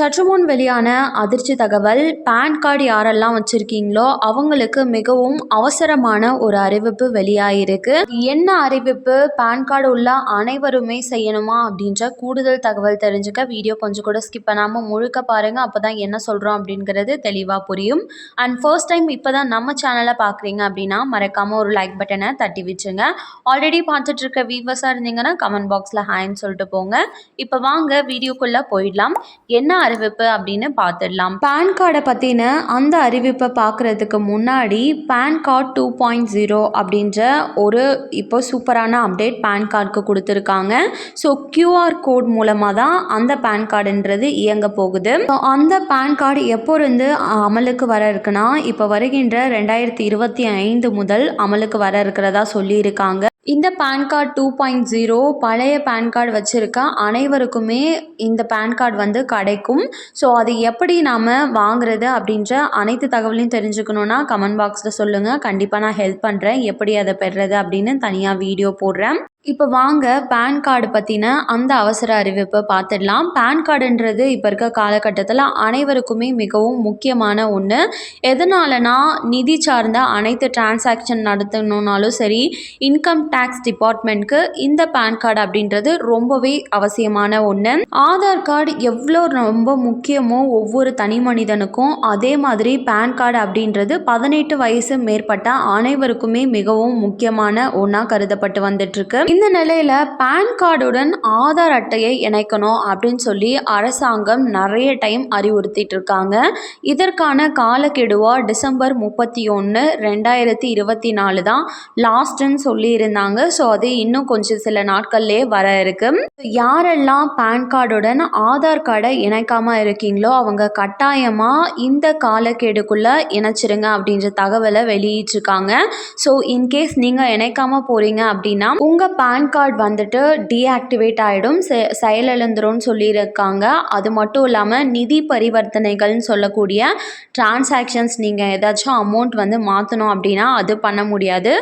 சற்று முன் வெளியான அதிர்ச்சி தகவல் பேன் கார்டு யாரெல்லாம் வச்சுருக்கீங்களோ அவங்களுக்கு மிகவும் அவசரமான ஒரு அறிவிப்பு வெளியாகிருக்கு என்ன அறிவிப்பு? பேன் கார்டு உள்ள அனைவருமே செய்யணுமா? அப்படின்ற கூடுதல் தகவல் தெரிஞ்சுக்க வீடியோ கொஞ்சம் கூட ஸ்கிப் பண்ணாமல் முழுக்க பாருங்கள் அப்போ தான் என்ன சொல்கிறோம் அப்படிங்கிறது தெளிவாக புரியும். அண்ட் ஃபர்ஸ்ட் டைம் இப்போ தான் நம்ம சேனலை பார்க்குறீங்க அப்படின்னா மறக்காமல் ஒரு லைக் பட்டனை தட்டி வச்சுங்க ஆல்ரெடி பார்த்துட்டு இருக்க வீவர்ஸாக இருந்தீங்கன்னா கமெண்ட் பாக்ஸில் ஹாய்ன்னு சொல்லிட்டு போங்க. இப்போ வாங்க வீடியோக்குள்ளே போயிடலாம். என்ன அறிவிப்பு அப்படின்னு பார்த்துடலாம் பேன் கார்டை பற்றின அந்த அறிவிப்பை பார்க்குறதுக்கு முன்னாடி PAN card two point zero அப்படின்ற ஒரு இப்போ சூப்பரான அப்டேட் பேன் கார்டுக்கு கொடுத்துருக்காங்க. ஸோ கியூஆர் கோட் மூலமாக தான் அந்த பேன் கார்டுன்றது இயங்க போகுது. அந்த பேன் கார்டு எப்போ இருந்து அமலுக்கு வர இருக்குன்னா இப்போ வருகின்ற ரெண்டாயிரத்தி இருபத்தி ஐந்து முதல் அமலுக்கு வர இருக்கிறதா சொல்லியிருக்காங்க. இந்த PAN card two point zero பழைய பேன் கார்டு வச்சுருக்க அனைவருக்குமே இந்த பேன் கார்டு வந்து கிடைக்கும். ஸோ அது எப்படி நாம் வாங்குறது அப்படின்ற அனைத்து தகவலையும் தெரிஞ்சுக்கணுன்னா கமெண்ட் பாக்ஸில் சொல்லுங்கள் கண்டிப்பாக நான் ஹெல்ப் பண்ணுறேன் எப்படி அதை பெறுறது அப்படின்னு தனியாக வீடியோ போடுறேன். இப்போ வாங்க பேன் கார்டு பற்றின அந்த அவசர அறிவிப்பை பார்த்துடலாம் பேன் கார்டுன்றது இப்போ இருக்க காலகட்டத்தில் அனைவருக்குமே மிகவும் முக்கியமான ஒன்று எதனாலனா நிதி சார்ந்த அனைத்து டிரான்சாக்ஷன் நடத்தணுன்னாலும் சரி இன்கம் டேக்ஸ் டிபார்ட்மெண்ட்க்கு இந்த பேன் கார்டு அப்படின்றது ரொம்பவே அவசியமான ஒன்று ஆதார் கார்டு எவ்வளோ ரொம்ப முக்கியமோ ஒவ்வொரு தனி மனிதனுக்கும் அதே மாதிரி பேன் கார்டு அப்படின்றது பதினெட்டு வயசு மேற்பட்ட அனைவருக்குமே மிகவும் முக்கியமான ஒன்றா கருதப்பட்டு வந்துட்டுருக்கு இந்த நிலையில் பேன் கார்டுடன் ஆதார் அட்டையை இணைக்கணும் அப்படின்னு சொல்லி அரசாங்கம் நிறைய டைம் அறிவுறுத்திட்டு இருக்காங்க. இதற்கான காலக்கெடுவாக டிசம்பர் முப்பத்தி ஒன்று ரெண்டாயிரத்தி இருபத்தி நாலு தான் லாஸ்ட்டுன்னு சொல்லியிருந்தாங்க. ஸோ அது இன்னும் கொஞ்சம் சில நாட்கள்லேயே வர இருக்கு. யாரெல்லாம் பேன் கார்டுடன் ஆதார் கார்டை இணைக்காமல் இருக்கீங்களோ அவங்க கட்டாயமாக இந்த காலக்கெடுக்குள்ளே இணைச்சிருங்க அப்படின்ற தகவலை வெளியிட்டிருக்காங்க. ஸோ இன்கேஸ் நீங்கள் இணைக்காமல் போகிறீங்க அப்படின்னா உங்கள் பேன் கார்டு வந்துட்டு டீஆக்டிவேட் ஆகிடும் செ செயலிழந்துரும்னு சொல்லியிருக்காங்க. அது மட்டும் இல்லாமல் நிதி பரிவர்த்தனைகள்னு சொல்லக்கூடிய டிரான்சாக்ஷன்ஸ் நீங்கள் ஏதாச்சும் அமௌண்ட் வந்து மாற்றணும் அப்படின்னா அது பண்ண முடியாது.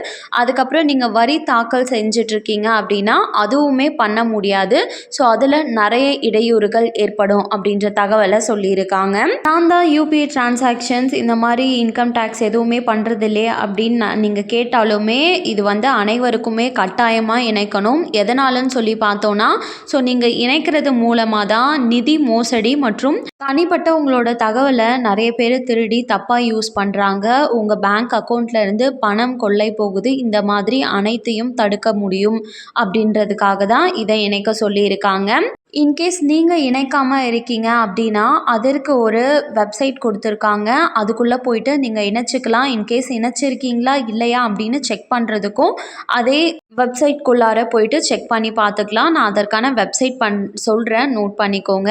அதுக்கப்புறம் நீங்கள் வரி தாக்கல் செஞ்சிட்ருக்கீங்க அப்படின்னா அதுவுமே பண்ண முடியாது. ஸோ அதில் நிறைய இடையூறுகள் ஏற்படும் அப்படின்ற தகவலை சொல்லியிருக்காங்க. நான் தான் யூபிஐ டிரான்சாக்ஷன்ஸ் இந்த மாதிரி இன்கம் டேக்ஸ் எதுவுமே பண்ணுறது இல்லையே அப்படின்னு நான் நீங்கள் கேட்டாலுமே இது வந்து அனைவருக்குமே கட்டாயமாக இணைக்கணும். எதனாலன்னு சொல்லி பார்த்தோன்னா ஸோ நீங்கள் இணைக்கிறது மூலமாக தான் நிதி மோசடி மற்றும் தனிப்பட்ட உங்களோட தகவலை நிறைய பேர் திருடி தப்பாக யூஸ் பண்ணுறாங்க உங்கள் பேங்க் அக்கௌண்ட்லேருந்து பணம் கொள்ளை போகுது. இந்த மாதிரி அனைத்தையும் தடுக்க முடியும் அப்படின்றதுக்காக தான் இதை இணைக்க சொல்லியிருக்காங்க. இன்கேஸ் நீங்கள் இணைக்காமல் இருக்கீங்க அப்படின்னா அதற்கு ஒரு வெப்சைட் கொடுத்துருக்காங்க. அதுக்குள்ளே போயிட்டு நீங்கள் இணைச்சிக்கலாம். இன்கேஸ் இணைச்சிருக்கீங்களா இல்லையா அப்படின்னு செக் பண்ணுறதுக்கும் அதே வெப்சைட்குள்ளார போயிட்டு செக் பண்ணி பார்த்துக்கலாம். நான் அதற்கான வெப்சைட் பண் சொல்கிறேன் நோட் பண்ணிக்கோங்க.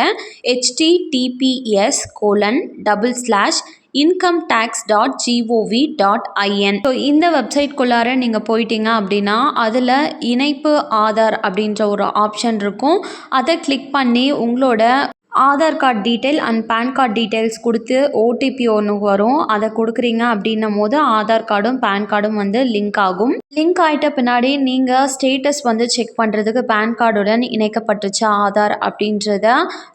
HTTPS colon double slash income tax dot GOV dot IN so இந்த வெப்சைட்குள்ளார நீங்கள் போயிட்டீங்க அப்படின்னா அதில் இணைப்பு ஆதார் அப்படின்ற ஒரு ஆப்ஷன் இருக்கும். அதை கிளிக் பண்ணி உங்களோட Aadhaar card detail and PAN card details கொடுத்து ஓடிபி ஒன்று வரும். அதை கொடுக்குறீங்க அப்படின்னும் போது ஆதார் கார்டும் பேன் கார்டும் வந்து லிங்க் ஆகும். லிங்க் ஆகிட்ட பின்னாடி நீங்கள் ஸ்டேட்டஸ் வந்து செக் பண்ணுறதுக்கு பேன் கார்டுடன் இணைக்கப்பட்டுச்சா ஆதார் அப்படின்றத.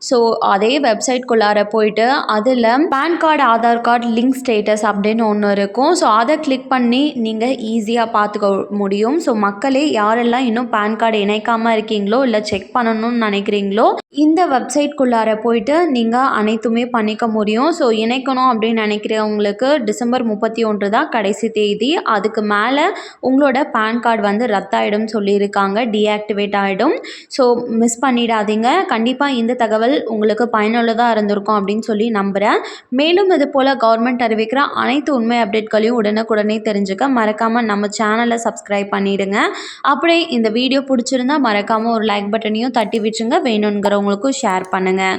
ஸோ அதே வெப்சைட்குள்ளார போயிட்டு அதில் PAN card Aadhaar card link status அப்படின்னு ஒன்று இருக்கும். ஸோ அதை கிளிக் பண்ணி நீங்கள் ஈஸியாக பார்த்துக்க முடியும். ஸோ மக்களே யாரெல்லாம் இன்னும் பேன் கார்டு இணைக்காமல் இருக்கீங்களோ இல்லை செக் பண்ணணும்னு நினைக்கிறீங்களோ இந்த வெப்சைட்குள்ளார போயிட்டு நீங்கள் அனைத்துமே பண்ணிக்க முடியும். ஸோ இணைக்கணும் அப்படின்னு நினைக்கிறவங்களுக்கு டிசம்பர் முப்பத்தி ஒன்று தான் கடைசி தேதி. அதுக்கு மேலே உங்களோட பேன் கார்டு வந்து ரத்தாயிடும் சொல்லியிருக்காங்க. டீஆக்டிவேட் ஆகிடும் ஸோ மிஸ் பண்ணிடாதீங்க. கண்டிப்பாக இந்த தகவல் உங்களுக்கு பயனுள்ளதாக இருந்திருக்கும் அப்படின்னு சொல்லி நம்புகிறேன் மேலும் இது போல் கவர்மெண்ட் அறிவிக்கிற அனைத்து உண்மை அப்டேட்களையும் உடனுக்குடனே தெரிஞ்சுக்க மறக்காமல் நம்ம சேனலை சப்ஸ்கிரைப் பண்ணிவிடுங்க அப்படியே இந்த வீடியோ பிடிச்சிருந்தா மறக்காமல் ஒரு லைக் பட்டனையும் தட்டி விட்டுருங்க வேணுங்கிறவங்களுக்கும் ஷேர் பண்ணுங்கள்